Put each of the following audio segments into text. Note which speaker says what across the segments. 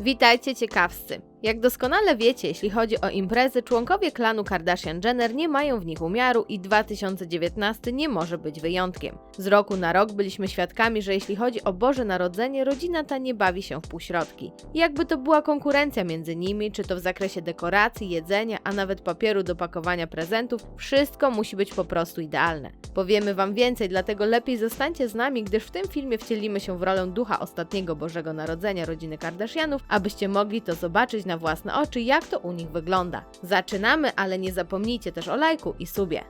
Speaker 1: Witajcie ciekawscy. Jak doskonale wiecie, jeśli chodzi o imprezy, członkowie klanu Kardashian-Jenner nie mają w nich umiaru i 2019 nie może być wyjątkiem. Z roku na rok byliśmy świadkami, że jeśli chodzi o Boże Narodzenie, rodzina ta nie bawi się w półśrodki. Jakby to była konkurencja między nimi, czy to w zakresie dekoracji, jedzenia, a nawet papieru do pakowania prezentów, wszystko musi być po prostu idealne. Powiemy Wam więcej, dlatego lepiej zostańcie z nami, gdyż w tym filmie wcielimy się w rolę ducha ostatniego Bożego Narodzenia rodziny Kardashianów, abyście mogli to zobaczyć na własne oczy, jak to u nich wygląda. Zaczynamy, ale nie zapomnijcie też o lajku i subie.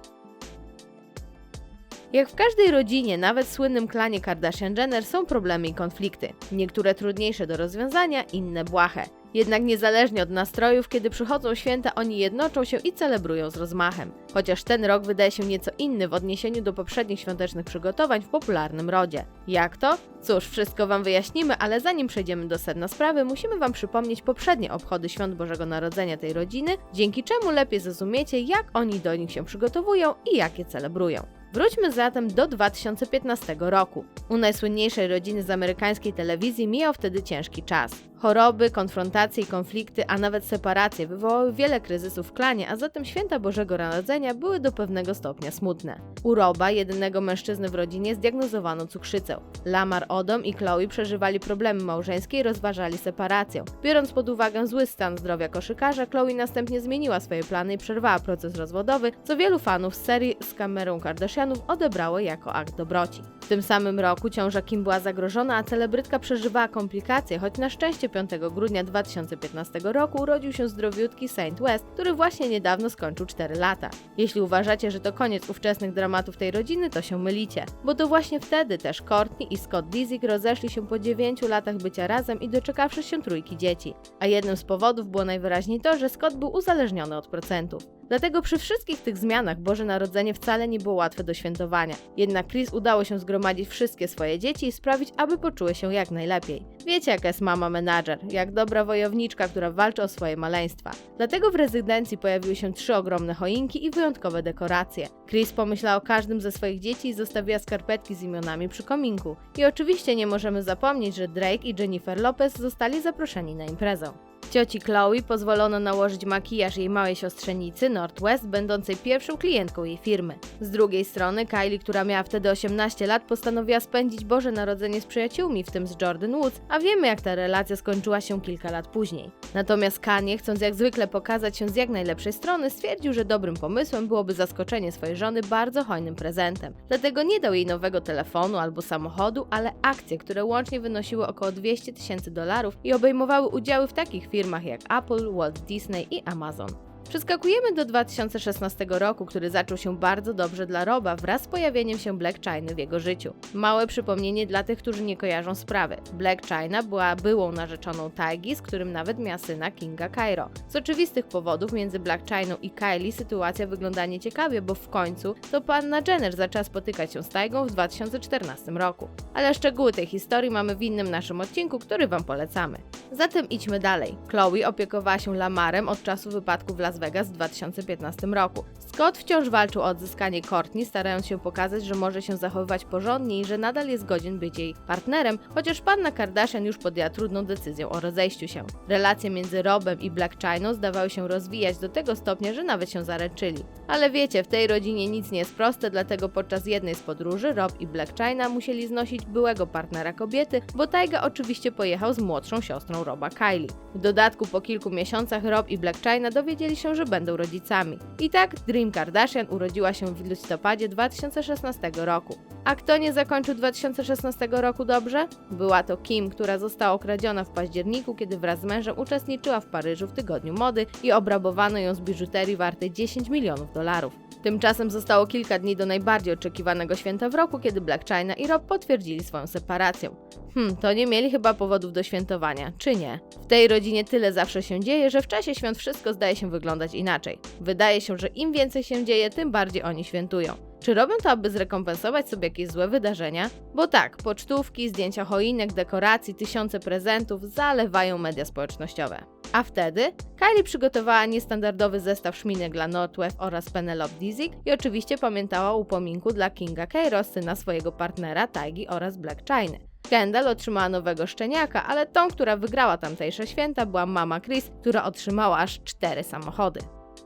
Speaker 1: Jak w każdej rodzinie, nawet w słynnym klanie Kardashian-Jenner są problemy i konflikty. Niektóre trudniejsze do rozwiązania, inne błahe. Jednak niezależnie od nastrojów, kiedy przychodzą święta, oni jednoczą się i celebrują z rozmachem. Chociaż ten rok wydaje się nieco inny w odniesieniu do poprzednich świątecznych przygotowań w popularnym rodzie. Jak to? Cóż, wszystko Wam wyjaśnimy, ale zanim przejdziemy do sedna sprawy, musimy Wam przypomnieć poprzednie obchody świąt Bożego Narodzenia tej rodziny, dzięki czemu lepiej zrozumiecie, jak oni do nich się przygotowują i jak je celebrują. Wróćmy zatem do 2015 roku. U najsłynniejszej rodziny z amerykańskiej telewizji mijał wtedy ciężki czas. Choroby, konfrontacje i konflikty, a nawet separacje wywołały wiele kryzysów w klanie, a zatem święta Bożego Narodzenia były do pewnego stopnia smutne. U Roba, jedynego mężczyzny w rodzinie, zdiagnozowano cukrzycę. Lamar Odom i Chloe przeżywali problemy małżeńskie i rozważali separację. Biorąc pod uwagę zły stan zdrowia koszykarza, Chloe następnie zmieniła swoje plany i przerwała proces rozwodowy, co wielu fanów serii z kamerą Kardashianów odebrało jako akt dobroci. Tym samym roku ciąża Kim była zagrożona, a celebrytka przeżywała komplikacje, choć na szczęście 5 grudnia 2015 roku urodził się zdrowiutki Saint West, który właśnie niedawno skończył 4 lata. Jeśli uważacie, że to koniec ówczesnych dramatów tej rodziny, to się mylicie, bo to właśnie wtedy też Courtney i Scott Disick rozeszli się po 9 latach bycia razem i doczekawszy się trójki dzieci. A jednym z powodów było najwyraźniej to, że Scott był uzależniony od procentów. Dlatego przy wszystkich tych zmianach Boże Narodzenie wcale nie było łatwe do świętowania. Jednak Chris udało się zgromadzić wszystkie swoje dzieci i sprawić, aby poczuły się jak najlepiej. Wiecie, jaka jest mama menadżer, jak dobra wojowniczka, która walczy o swoje maleństwa. Dlatego w rezydencji pojawiły się trzy ogromne choinki i wyjątkowe dekoracje. Chris pomyślała o każdym ze swoich dzieci i zostawiła skarpetki z imionami przy kominku. I oczywiście nie możemy zapomnieć, że Drake i Jennifer Lopez zostali zaproszeni na imprezę. Cioci Chloe pozwolono nałożyć makijaż jej małej siostrzenicy Northwest, będącej pierwszą klientką jej firmy. Z drugiej strony Kylie, która miała wtedy 18 lat, postanowiła spędzić Boże Narodzenie z przyjaciółmi, w tym z Jordan Woods, a wiemy jak ta relacja skończyła się kilka lat później. Natomiast Kanye, chcąc jak zwykle pokazać się z jak najlepszej strony, stwierdził, że dobrym pomysłem byłoby zaskoczenie swojej żony bardzo hojnym prezentem. Dlatego nie dał jej nowego telefonu albo samochodu, ale akcje, które łącznie wynosiły około 200 tysięcy dolarów i obejmowały udziały w takich firmach jak Apple, Walt Disney i Amazon. Przeskakujemy do 2016 roku, który zaczął się bardzo dobrze dla Roba wraz z pojawieniem się Black Chiny w jego życiu. Małe przypomnienie dla tych, którzy nie kojarzą sprawy. Black China była byłą narzeczoną Taigi, z którym nawet miała syna Kinga Cairo. Z oczywistych powodów między Black Chiną i Kylie sytuacja wygląda nieciekawie, bo w końcu to panna Jenner zaczęła spotykać się z Taigą w 2014 roku. Ale szczegóły tej historii mamy w innym naszym odcinku, który Wam polecamy. Zatem idźmy dalej. Chloe opiekowała się Lamarem od czasu wypadku w Las Vegas w 2015 roku. Scott wciąż walczył o odzyskanie Courtney, starając się pokazać, że może się zachowywać porządnie i że nadal jest godzien być jej partnerem, chociaż panna Kardashian już podjęła trudną decyzję o rozejściu się. Relacje między Robem i Black Chiną zdawały się rozwijać do tego stopnia, że nawet się zaręczyli. Ale wiecie, w tej rodzinie nic nie jest proste, dlatego podczas jednej z podróży Rob i Black China musieli znosić byłego partnera kobiety, bo Taiga oczywiście pojechał z młodszą siostrą Roba Kylie. W dodatku po kilku miesiącach Rob i Black China dowiedzieli się, że będą rodzicami. I tak Dream Kardashian urodziła się w listopadzie 2016 roku. A kto nie zakończył 2016 roku dobrze? Była to Kim, która została okradziona w październiku, kiedy wraz z mężem uczestniczyła w Paryżu w tygodniu mody i obrabowano ją z biżuterii wartej 10 milionów dolarów. Tymczasem zostało kilka dni do najbardziej oczekiwanego święta w roku, kiedy Black China i Rob potwierdzili swoją separację. Hmm, to nie mieli chyba powodów do świętowania, czy nie? W tej rodzinie tyle zawsze się dzieje, że w czasie świąt wszystko zdaje się wyglądać inaczej. Wydaje się, że im więcej się dzieje, tym bardziej oni świętują. Czy robią to, aby zrekompensować sobie jakieś złe wydarzenia? Bo tak, pocztówki, zdjęcia choinek, dekoracji, tysiące prezentów zalewają media społecznościowe. A wtedy Kylie przygotowała niestandardowy zestaw szminek dla Northwest oraz Penelope Disick i oczywiście pamiętała upominku dla Kinga Cairo, syna swojego partnera Taigi oraz Black Chiny. Kendall otrzymała nowego szczeniaka, ale tą, która wygrała tamtejsze święta, była mama Chris, która otrzymała aż cztery samochody.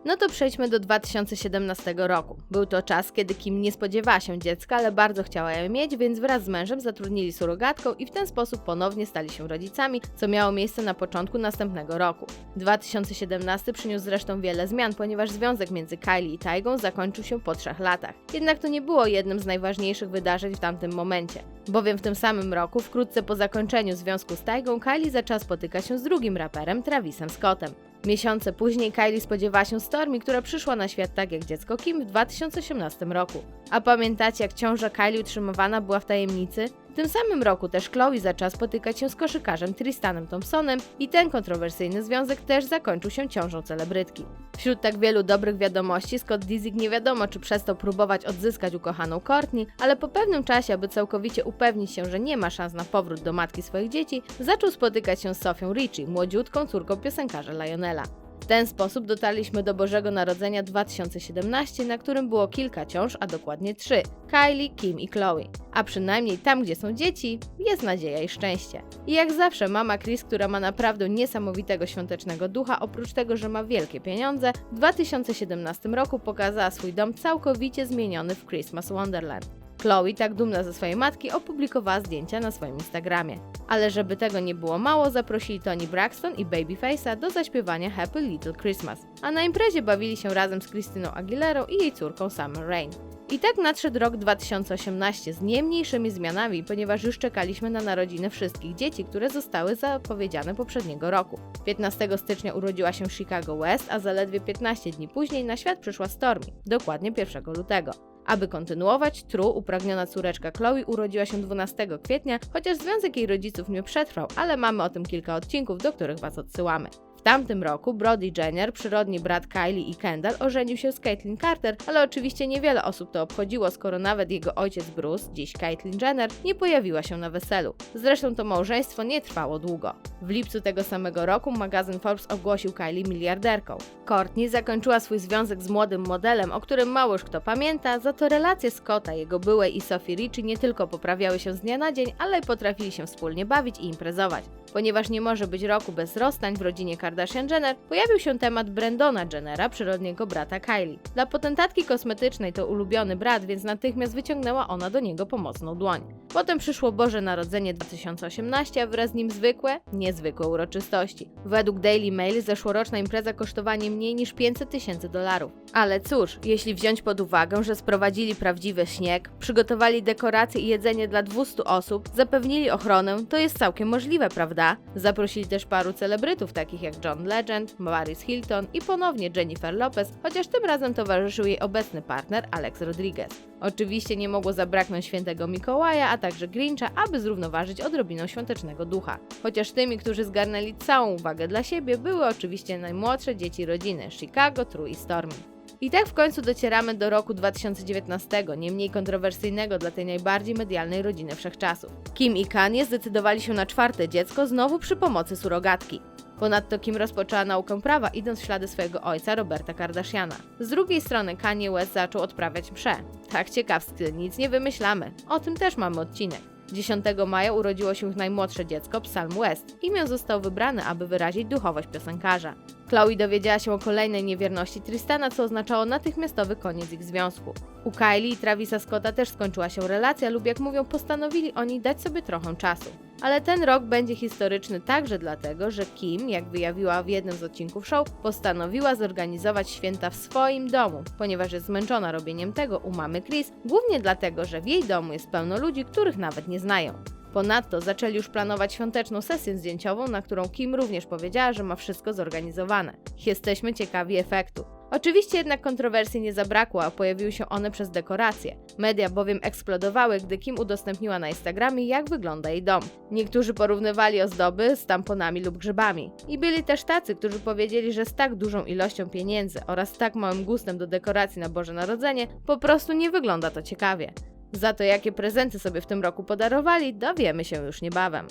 Speaker 1: No to przejdźmy do 2017 roku. Był to czas, kiedy Kim nie spodziewała się dziecka, ale bardzo chciała je mieć, więc wraz z mężem zatrudnili surogatką i w ten sposób ponownie stali się rodzicami, co miało miejsce na początku następnego roku. 2017 przyniósł zresztą wiele zmian, ponieważ związek między Kylie i Taigą zakończył się po trzech latach. Jednak to nie było jednym z najważniejszych wydarzeń w tamtym momencie. Bowiem w tym samym roku, wkrótce po zakończeniu związku z Taigą, Kylie zaczęła spotykać się z drugim raperem, Travisem Scottem. Miesiące później Kylie spodziewała się Stormy, która przyszła na świat tak jak dziecko Kim w 2018 roku. A pamiętacie, jak ciąża Kylie utrzymywana była w tajemnicy? W tym samym roku też Chloe zaczęła spotykać się z koszykarzem Tristanem Thompsonem i ten kontrowersyjny związek też zakończył się ciążą celebrytki. Wśród tak wielu dobrych wiadomości Scott Disick nie wiadomo, czy przestał próbować odzyskać ukochaną Courtney, ale po pewnym czasie, aby całkowicie upewnić się, że nie ma szans na powrót do matki swoich dzieci, zaczął spotykać się z Sofią Richie, młodziutką córką piosenkarza Lionela. W ten sposób dotarliśmy do Bożego Narodzenia 2017, na którym było kilka ciąż, a dokładnie trzy: Kylie, Kim i Chloe. A przynajmniej tam, gdzie są dzieci, jest nadzieja i szczęście. I jak zawsze mama Chris, która ma naprawdę niesamowitego świątecznego ducha, oprócz tego, że ma wielkie pieniądze, w 2017 roku pokazała swój dom całkowicie zmieniony w Christmas Wonderland. Chloe, tak dumna ze swojej matki, opublikowała zdjęcia na swoim Instagramie. Ale żeby tego nie było mało, zaprosili Tony Braxton i Babyface'a do zaśpiewania Happy Little Christmas, a na imprezie bawili się razem z Christyną Aguilero i jej córką Summer Rain. I tak nadszedł rok 2018 z nie mniejszymi zmianami, ponieważ już czekaliśmy na narodziny wszystkich dzieci, które zostały zapowiedziane poprzedniego roku. 15 stycznia urodziła się Chicago West, a zaledwie 15 dni później na świat przyszła Stormy, dokładnie 1 lutego. Aby kontynuować, True, upragniona córeczka Chloe, urodziła się 12 kwietnia, chociaż związek jej rodziców nie przetrwał, ale mamy o tym kilka odcinków, do których Was odsyłamy. Tamtym roku Brody Jenner, przyrodni brat Kylie i Kendall, ożenił się z Caitlyn Carter, ale oczywiście niewiele osób to obchodziło, skoro nawet jego ojciec Bruce, dziś Caitlyn Jenner, nie pojawiła się na weselu. Zresztą to małżeństwo nie trwało długo. W lipcu tego samego roku magazyn Forbes ogłosił Kylie miliarderką. Courtney zakończyła swój związek z młodym modelem, o którym mało już kto pamięta, za to relacje Scotta, jego byłej i Sophie Richie nie tylko poprawiały się z dnia na dzień, ale potrafili się wspólnie bawić i imprezować. Ponieważ nie może być roku bez rozstań w rodzinie Kardashian-Jenner, pojawił się temat Brendona Jennera, przyrodniego brata Kylie. Dla potentatki kosmetycznej to ulubiony brat, więc natychmiast wyciągnęła ona do niego pomocną dłoń. Potem przyszło Boże Narodzenie 2018, a wraz z nim zwykłe, niezwykłe uroczystości. Według Daily Mail zeszłoroczna impreza kosztowała nie mniej niż 500 tysięcy dolarów. Ale cóż, jeśli wziąć pod uwagę, że sprowadzili prawdziwy śnieg, przygotowali dekoracje i jedzenie dla 200 osób, zapewnili ochronę, to jest całkiem możliwe, prawda? Zaprosili też paru celebrytów, takich jak John Legend, Paris Hilton i ponownie Jennifer Lopez, chociaż tym razem towarzyszył jej obecny partner Alex Rodriguez. Oczywiście nie mogło zabraknąć świętego Mikołaja, a także Grincha, aby zrównoważyć odrobiną świątecznego ducha. Chociaż tymi, którzy zgarnęli całą uwagę dla siebie, były oczywiście najmłodsze dzieci rodziny Chicago, True i Stormy. I tak w końcu docieramy do roku 2019, nie mniej kontrowersyjnego dla tej najbardziej medialnej rodziny wszechczasów. Kim i Kanye zdecydowali się na czwarte dziecko znowu przy pomocy surogatki. Ponadto Kim rozpoczęła naukę prawa, idąc w ślady swojego ojca Roberta Kardashiana. Z drugiej strony Kanye West zaczął odprawiać msze. Tak ciekawski, nic nie wymyślamy. O tym też mamy odcinek. 10 maja urodziło się ich najmłodsze dziecko, Psalm West. Imię został wybrany, aby wyrazić duchowość piosenkarza. Chloe dowiedziała się o kolejnej niewierności Tristana, co oznaczało natychmiastowy koniec ich związku. U Kylie i Travisa Scotta też skończyła się relacja lub jak mówią, postanowili oni dać sobie trochę czasu. Ale ten rok będzie historyczny także dlatego, że Kim, jak wyjawiła w jednym z odcinków show, postanowiła zorganizować święta w swoim domu, ponieważ jest zmęczona robieniem tego u mamy Chris, głównie dlatego, że w jej domu jest pełno ludzi, których nawet nie znają. Ponadto zaczęli już planować świąteczną sesję zdjęciową, na którą Kim również powiedziała, że ma wszystko zorganizowane. Jesteśmy ciekawi efektu. Oczywiście jednak kontrowersji nie zabrakło, a pojawiły się one przez dekoracje. Media bowiem eksplodowały, gdy Kim udostępniła na Instagramie, jak wygląda jej dom. Niektórzy porównywali ozdoby z tamponami lub grzybami. I byli też tacy, którzy powiedzieli, że z tak dużą ilością pieniędzy oraz tak małym gustem do dekoracji na Boże Narodzenie, po prostu nie wygląda to ciekawie. Za to, jakie prezenty sobie w tym roku podarowali, dowiemy się już niebawem.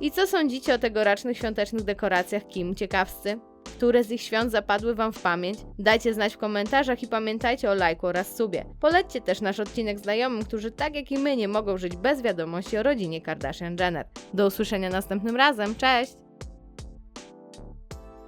Speaker 1: I co sądzicie o tegorocznych świątecznych dekoracjach Kim ciekawscy? Które z ich świąt zapadły Wam w pamięć? Dajcie znać w komentarzach i pamiętajcie o lajku oraz subie. Polećcie też nasz odcinek znajomym, którzy tak jak i my nie mogą żyć bez wiadomości o rodzinie Kardashian-Jenner. Do usłyszenia następnym razem, cześć!